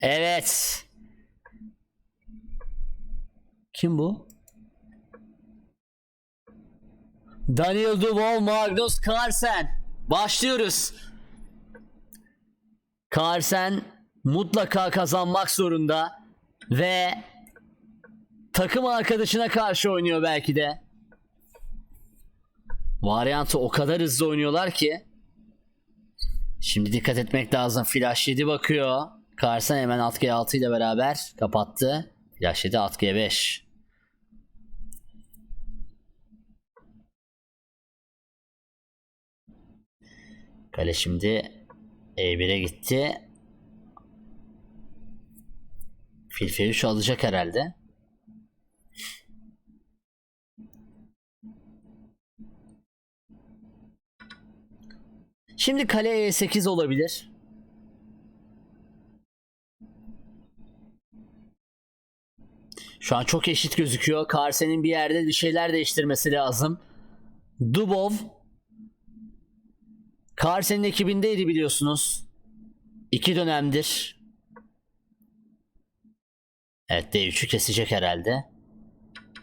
Evet. Kim bu? Daniel Duval, Magnus Carlsen. Başlıyoruz. Carlsen mutlaka kazanmak zorunda ve takım arkadaşına karşı oynuyor belki de. Varyantı o kadar hızlı oynuyorlar ki. Şimdi dikkat etmek lazım. Flash 7 bakıyor. Carlsen hemen alt G6 ile beraber kapattı. Flash 7 alt G5. Kale şimdi E1'e gitti. Fil F3 alacak herhalde. Şimdi kale E8 olabilir. Şu an çok eşit gözüküyor. Carsen'in bir yerde bir şeyler değiştirmesi lazım. Dubov Carsen'in ekibindeydi biliyorsunuz. İki dönemdir. Evet D3'ü kesecek herhalde.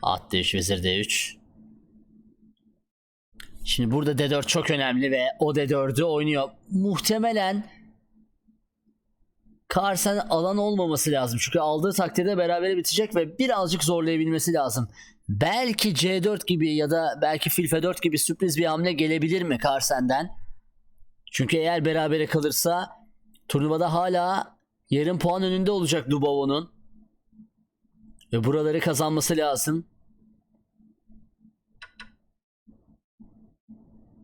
At D3 vezir D3. Şimdi burada D4 çok önemli ve o D4'ü oynuyor. Muhtemelen Carsen alan olmaması lazım. Çünkü aldığı takdirde berabere bitecek ve birazcık zorlayabilmesi lazım. Belki C4 gibi ya da belki fil F4 gibi sürpriz bir hamle gelebilir mi Carsen'den? Çünkü eğer berabere kalırsa turnuvada hala yarım puan önünde olacak Dubov'un. Ve buraları kazanması lazım.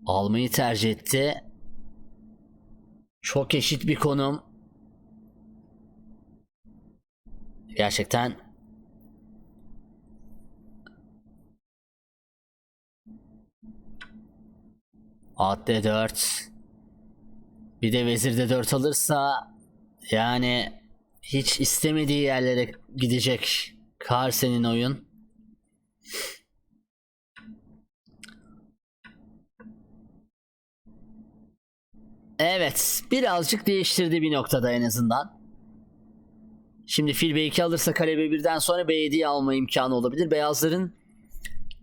Almayı tercih etti. Çok eşit bir konum. Gerçekten At D4 Bir de vezir D4 alırsa yani hiç istemediği yerlere gidecek Carsen'in oyun. Evet, birazcık değiştirdi bir noktada en azından. Şimdi fil B2 alırsa kale B1'den sonra B7'yi alma imkanı olabilir. Beyazların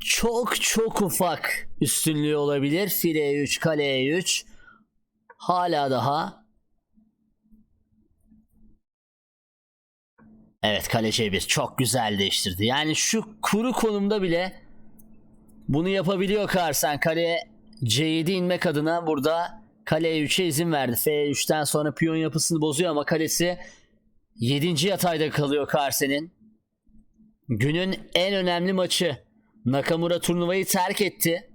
çok çok ufak üstünlüğü olabilir. Fil E3, kale E3. Hala daha Evet kale C1 çok güzel değiştirdi. Yani şu kuru konumda bile bunu yapabiliyor Carsen. Kale C7 inmek adına burada kale E3'e izin verdi. F3'ten sonra piyon yapısını bozuyor ama kalesi 7. yatayda kalıyor Carsen'in. Günün en önemli maçı. Nakamura turnuvayı terk etti.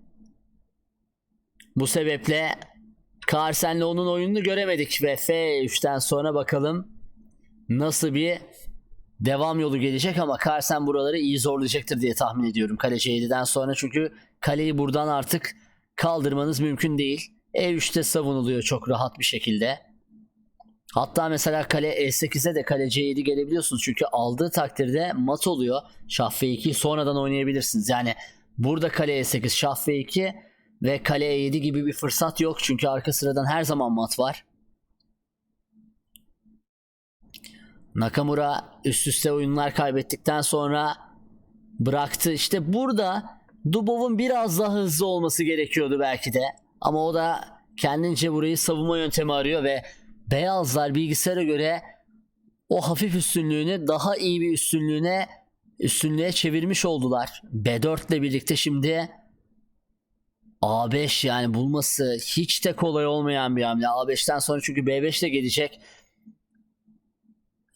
Bu sebeple Carsen'le onun oyununu göremedik ve F3'ten sonra bakalım nasıl bir devam yolu gelecek ama Carsen buraları iyi zorlayacaktır diye tahmin ediyorum kale C7'den sonra çünkü kaleyi buradan artık kaldırmanız mümkün değil. E3'te savunuluyor çok rahat bir şekilde. Hatta mesela kale E8'e de kale C7 gelebiliyorsunuz çünkü aldığı takdirde mat oluyor. Şah F2 sonradan oynayabilirsiniz. Yani burada kale E8, şah F2 ve kale E7 gibi bir fırsat yok çünkü arka sıradan her zaman mat var. Nakamura üst üste oyunlar kaybettikten sonra bıraktı. İşte burada Dubov'un biraz daha hızlı olması gerekiyordu belki de. Ama o da kendince burayı savunma yöntemi arıyor ve beyazlar bilgisayara göre o hafif üstünlüğünü daha iyi bir üstünlüğüne üstünlüğe çevirmiş oldular. B4 ile birlikte şimdi A5 yani bulması hiç de kolay olmayan bir hamle. A5'ten sonra çünkü B5 de gelecek.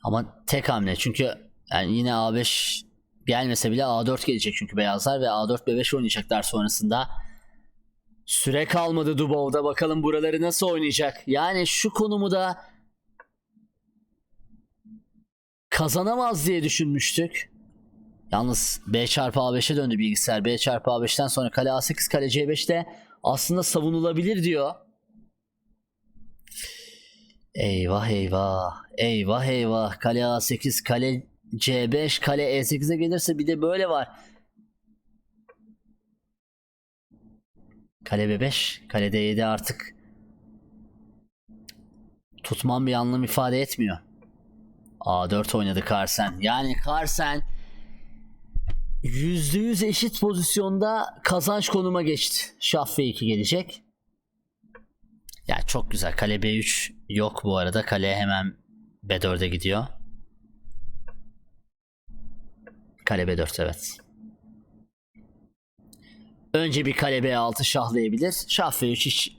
Ama tek hamle çünkü yani yine A5 gelmese bile A4 gelecek çünkü beyazlar ve A4 B5 oynayacaklar sonrasında. Süre kalmadı Dubov'da bakalım buraları nasıl oynayacak. Yani şu konumu da kazanamaz diye düşünmüştük. Yalnız B çarpı A5'e döndü bilgisayar. B çarpı A5'ten sonra kale A8 kale C5'te aslında savunulabilir diyor. Eyvah eyvah. Eyvah eyvah. Kale A8, kale C5, kale E8'e gelirse bir de böyle var. Kale B5, kale D7 artık tutmam bir anlam ifade etmiyor. A4 oynadı Carlsen. Yani Carlsen %100 eşit pozisyonda kazanç konuma geçti. Şah F2 gelecek. Ya çok güzel. Kale B3 yok bu arada. Kale hemen B4'e gidiyor. Kale B4 evet. Önce bir kale B6 şahlayabilir. Şah F3 hiç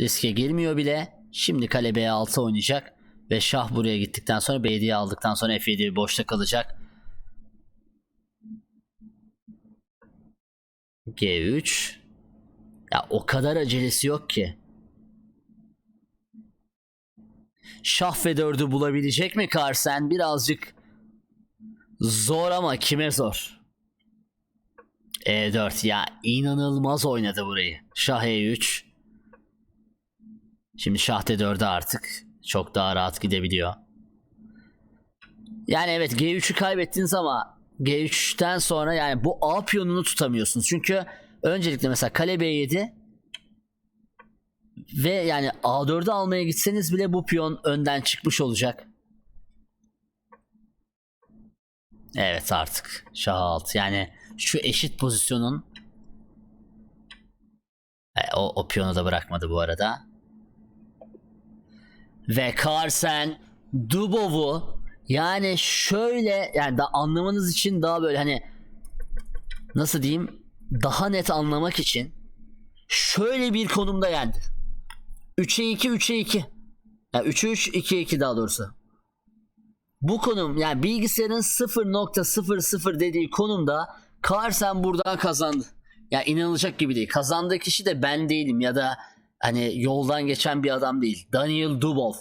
riske girmiyor bile. Şimdi kale B6 oynayacak. Ve şah buraya gittikten sonra B7'yi aldıktan sonra F7 boşta kalacak. G3. Ya o kadar acelesi yok ki. Şah ve 4'ü bulabilecek mi Carlsen? Birazcık zor ama kime zor? E4 ya inanılmaz oynadı burayı. Şah E3. Şimdi Şah D4'e artık çok daha rahat gidebiliyor. Yani evet G3'ü kaybettiniz ama G3'ten sonra yani bu A piyonunu tutamıyorsunuz. Çünkü öncelikle mesela kale B7 ve yani A4'ü almaya gitseniz bile bu piyon önden çıkmış olacak. Evet artık Şah 6 yani şu eşit pozisyonun E, o, o piyonu da bırakmadı bu arada. Ve Carlsen Dubov'u yani şöyle yani da anlamanız için daha böyle hani nasıl diyeyim daha net anlamak için şöyle bir konumda yendi. 3'e 2 3'e 2. Yani 3'e 3 2'ye 2 daha doğrusu. Bu konum yani bilgisayarın 0.00 dediği konumda Carlsen buradan kazandı. Ya inanılacak gibi değil. Kazandığı kişi de ben değilim ya da hani yoldan geçen bir adam değil. Daniel Dubov.